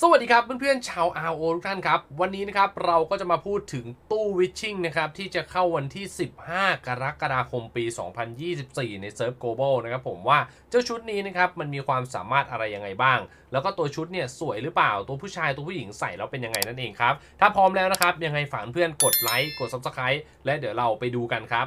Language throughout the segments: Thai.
สวัสดีครับเพื่อนๆชาว RO ทุกท่านครับ วันนี้นะครับเราก็จะมาพูดถึงตู้วิชชิ่งนะครับ ที่จะเข้าวันที่ 15 กรกฎาคมปี 2024 ในเซิร์ฟ Global นะครับผมว่าเจ้าชุดนี้นะครับมันมีความสามารถอะไรยังไงบ้าง แล้วก็ตัวชุดเนี่ยสวยหรือเปล่าตัวผู้ชายตัวผู้หญิงใส่แล้วเป็นยังไงนั่นเองครับ ถ้าพร้อมแล้วนะครับยังไงฝากเพื่อนกดไลค์กด Subscribe และเดี๋ยวเราไปดูกันครับ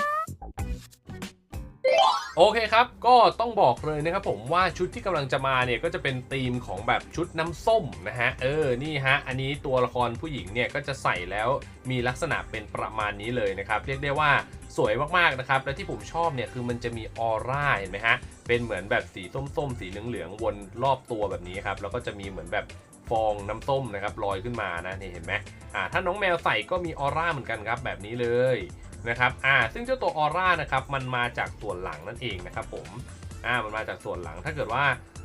โอเคครับ ก็ต้องบอกเลยนะครับผมว่าชุดที่กำลังจะมาเนี่ยก็จะเป็นธีมของแบบชุดน้ำส้มนะฮะ เออ นี่ฮะ อันนี้ตัวละครผู้หญิงเนี่ยก็จะใส่แล้วมีลักษณะเป็นประมาณนี้เลยนะครับ เรียกได้ว่าสวยมากๆนะครับ และที่ผมชอบเนี่ยคือมันจะมีออร่าเห็นไหมฮะ เป็นเหมือนแบบสีส้มๆ สีเหลืองๆ วนรอบตัวแบบนี้ครับ แล้วก็จะมีเหมือนแบบฟองน้ำส้มนะครับลอยขึ้นมานะนี่เห็นไหมอ่าถ้าน้องแมวใส่ก็มีออร่าเหมือนกันครับแบบนี้เลย นะครับอ่าซึ่งเจ้าตัวออร่านะครับมันมาจากส่วนหลังนั่นเองนะครับผมอ่ามันมาจากส่วนหลังถ้าเกิดว่า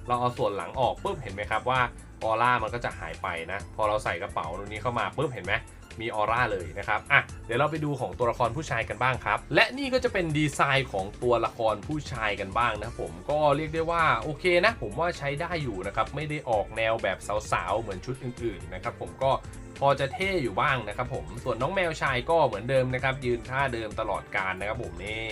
เราเอาส่วนหลังออกปุ๊บเห็นไหมครับว่าออร่ามันก็จะหายไปนะพอเราใส่กระเป๋าตรงนี้เข้ามาปุ๊บเห็นไหมมีออร่าเลยนะครับ อะ เดี๋ยวเราไปดูของตัวละครผู้ชายกันบ้างครับ และนี่ก็จะเป็นดีไซน์ของตัวละครผู้ชายกันบ้างนะครับผม ก็เรียกได้ว่าโอเคนะ ผมว่าใช้ได้อยู่นะครับ ไม่ได้ออกแนวแบบสาวๆ เหมือนชุดอื่นๆ นะครับ ผมก็ พอจะเท่อยู่บ้างนะครับผมส่วนน้องแมวชายก็เหมือนเดิมนะครับ ยืนท่าเดิมตลอดการนะครับผมนี่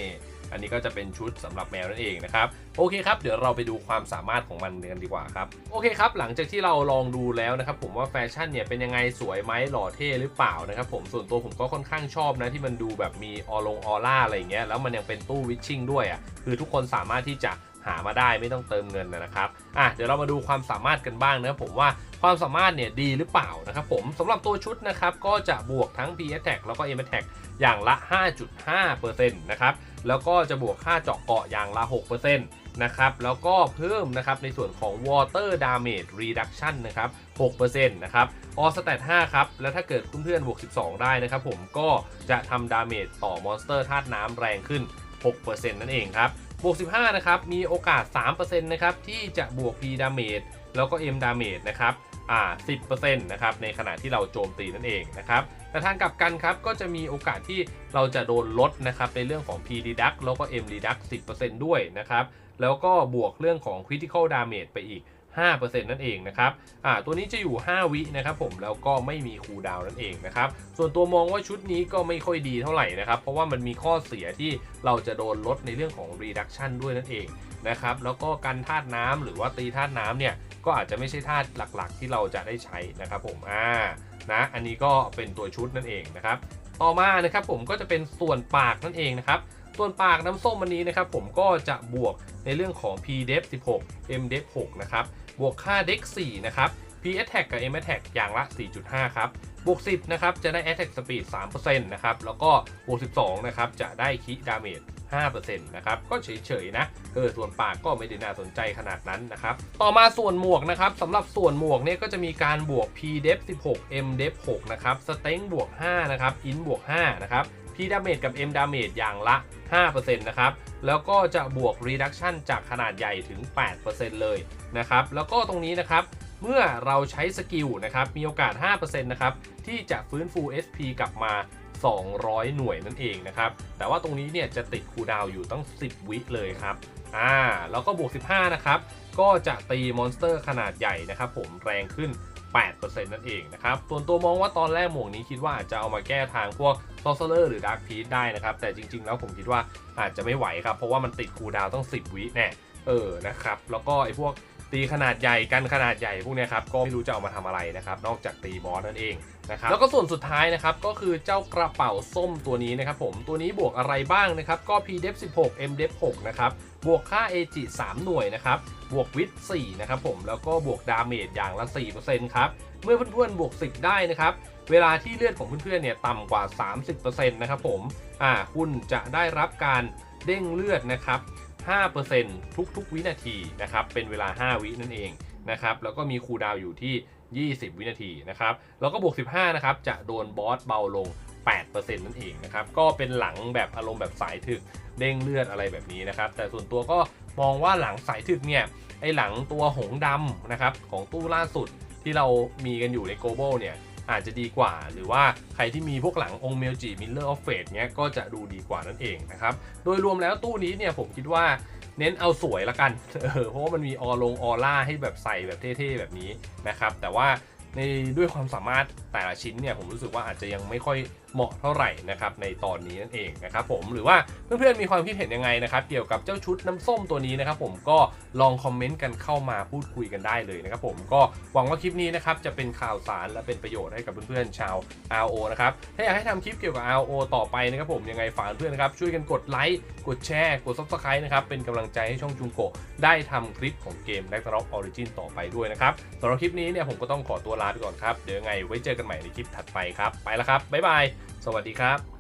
อันนี้ก็จะเป็นชุดสำหรับแมวนั่นเองนะครับโอเคครับเดี๋ยวเราไปดูความสามารถของมันกันดีกว่าครับโอเคครับ หลังจากที่เราลองดูแล้วนะครับผมว่าแฟชั่นเนี่ยเป็นยังไงสวยไหมหล่อเท่หรือเปล่านะครับผมส่วนตัวผมก็ค่อนข้างชอบนะที่มันดูแบบมีออลงออร่าอะไรอย่างเงี้ยแล้วมันยังเป็นตู้วิชชิ่งด้วยอะคือทุกคนสามารถที่จะ หามาได้ไม่ต้องเติมเงินนะครับอะเดี๋ยวเรามาดูความสามารถกันบ้างนะครับผมว่าความสามารถเนี่ยดีหรือเปล่านะครับผมสำหรับตัวชุดนะครับก็จะบวกทั้ง P Attack แล้วก็ M Attack อย่างละ 5.5%นะครับแล้วก็จะบวกค่าเจาะเกาะอย่างละ 6%นะครับแล้วก็เพิ่มนะครับในส่วนของ Water Damage Reduction นะครับ 6%นะครับ All Stat 5 ครับ แล้วถ้าเกิดเพื่อนๆบวก 12 ได้นะครับผมก็จะทำดาเมจต่อมอนสเตอร์ธาตุน้ำแรงขึ้น 6%นั่นเองครับ บวก 15 นะครับ มีโอกาส 3%นะครับ ที่จะบวก P Damage แล้วก็ M Damage นะครับ อ่า 10%นะครับ ในขณะที่เราโจมตีนั่นเองนะครับ แต่ทางกลับกันครับ ก็จะมีโอกาสที่เราจะโดนลดนะครับ ในเรื่องของ P Reduct แล้วก็ M Reduct 10%ด้วยนะครับ แล้วก็บวกเรื่องของ Critical Damage ไปอีก 5%นั่นเองนะครับอ่าตัวนี้จะอยู่ 5 วินะครับผมแล้วก็ไม่มีคูลดาวน์นั่นเองนะครับส่วนตัวมองว่าชุดนี้ก็ไม่ค่อยดีเท่าไหร่นะครับ เพราะว่ามันมีข้อเสียที่เราจะโดนลดในเรื่องของ reduction ด้วยนั่นเองนะครับแล้วก็การธาตุน้ำหรือว่าตีธาตุน้ำเนี่ยก็อาจจะไม่ใช่ธาตุหลักๆ ที่เราจะได้ใช้นะครับผมอ่านะอันนี้ก็เป็นตัวชุดนั่นเองนะครับต่อมานะครับผมก็จะเป็นส่วนปากนั่นเองนะครับส่วนปากน้ำส้มอันนี้นะครับผมก็จะบวกในเรื่องของ P def 16 M def 6นะครับ บวกค่า dex 4 นะครับ P attack กับ M attack อย่างละ 4.5 ครับ บวก 10 นะครับ จะได้ attack speed 3%นะครับ แล้วก็บวก 12 นะครับ จะได้คิ damage 5%นะครับ ก็เฉยๆนะ เออ ส่วนปากก็ไม่ได้น่าสนใจขนาดนั้นนะครับ ต่อมาส่วนหมวกนะครับสำหรับส่วนหมวกเนี่ยก็จะมีการบวก P def 16 M def 6 นะครับ stength บวก 5 นะครับ Int บวก 5 นะครับ P damage กับ M damage อย่างละ 5%นะครับ แล้วก็จะบวก reduction จากขนาดใหญ่ถึง 8%เลยนะครับ แล้วก็ตรงนี้นะครับ เมื่อเราใช้สกิลนะครับ มีโอกาส 5%นะครับ ที่จะฟื้นฟู SP กลับมา 200 หน่วยนั่นเองนะครับ แต่ว่าตรงนี้เนี่ยจะติดคูดาวอยู่ตั้ง 10 วิเลยครับอ่าแล้วก็บวก 15 นะครับ ก็จะตีมอนสเตอร์ขนาดใหญ่นะครับผมแรงขึ้น 8%นั่นเองนะครับส่วนตัวมองว่าตอนแรกหมวกนี้คิดว่าจะเอามาแก้ทางพวก s o r c e r หรือดาร์คพีทได้นะครับ แต่จริง ๆ แล้วผมคิดว่าอาจจะไม่ไหวครับ เพราะว่ามันติดคูดาวต้อง 10 วิแน่เออนะครับ แล้วก็ไอ้พวก ตีขนาดใหญ่กันขนาดใหญ่พวกนี้ครับก็ไม่รู้จะเอามาทำอะไรนะครับนอกจากตีบอสนั่นเองนะครับแล้วก็ส่วนสุดท้ายนะครับก็คือเจ้ากระเป๋าส้มตัวนี้นะครับผมตัวนี้บวกอะไรบ้างนะครับก็ p d e f 16 m d e f 6นะครับบวกค่า AG 3 หน่วยนะครับบวกวิท4นะครับผมแล้วก็บวกดาเมจอย่างละ4%ครับเมื่อเพื่อนๆบวก 10 ได้นะครับเวลาที่เลือดของเพื่อนๆเนี่ยต่ำกว่า 30%นะครับผมอ่าคุณจะได้รับการเด้งเลือดนะครับ 5%ทุกๆ วินาทีนะครับเป็นเวลา 5 วินั่นเองนะครับแล้วก็มีคูลดาวอยู่ที่ 20 วินาทีนะครับแล้วก็บวก 15นะครับจะโดนบอสเบาลง 8%นั่นเองนะครับก็เป็นหลังแบบอารมณ์แบบสายถึกเด้งเลือดอะไรแบบนี้นะครับแต่ส่วนตัวก็มองว่าหลังสายถึกเนี่ยไอหลังตัวหงดำนะครับของตู้ล่าสุดที่เรามีกันอยู่ในโกลบอลเนี่ย อาจจะดีกว่า หรือว่าใครที่มีพวกหลังองเมลจิมิลเลอร์ออฟเฟเนี้ยก็จะดูดีกว่านั่นเองนะครับ โดยรวมแล้วตู้นี้เนี่ยผมคิดว่าเน้นเอาสวยละกันเออเพราะว่ามันมีออลงออร่าให้แบบใส่แบบเท่ๆแบบนี้นะครับ แต่ว่าในด้วยความสามารถ แต่ละชิ้นเนี่ยผมรู้สึกว่าอาจจะยังไม่ค่อยเหมาะเท่าไหร่นะครับในตอนนี้นั่นเองนะครับผมหรือว่าเพื่อนๆมีความคิดเห็นยังไงนะครับเกี่ยวกับเจ้าชุดน้ำส้มตัวนี้นะครับผมก็ลองคอมเมนต์กันเข้ามาพูดคุยกันได้เลยนะครับผมก็หวังว่าคลิปนี้นะครับจะเป็นข่าวสารและเป็นประโยชน์ให้กับเพื่อนๆชาว RO นะครับถ้าอยากให้ทำคลิปเกี่ยวกับ RO ต่อไปนะครับผมยังไงฝากเพื่อนนะครับช่วยกันกดไลค์กดแชร์กด Subscribe นะครับเป็นกำลังใจให้ช่องจุงโกะได้ทำคลิปของเกม r a g n a r o k Origin ต่อไปด้วยนะครับสำหรับคลิปนี้เนี่ยผมก็ต้องขอตัวลาไปก่อนครับเดี๋ยวไงไว้เจอกันใหม่ในคลิปถัดไปครับ ไปแล้วครับ บ๊ายบาย สวัสดีครับ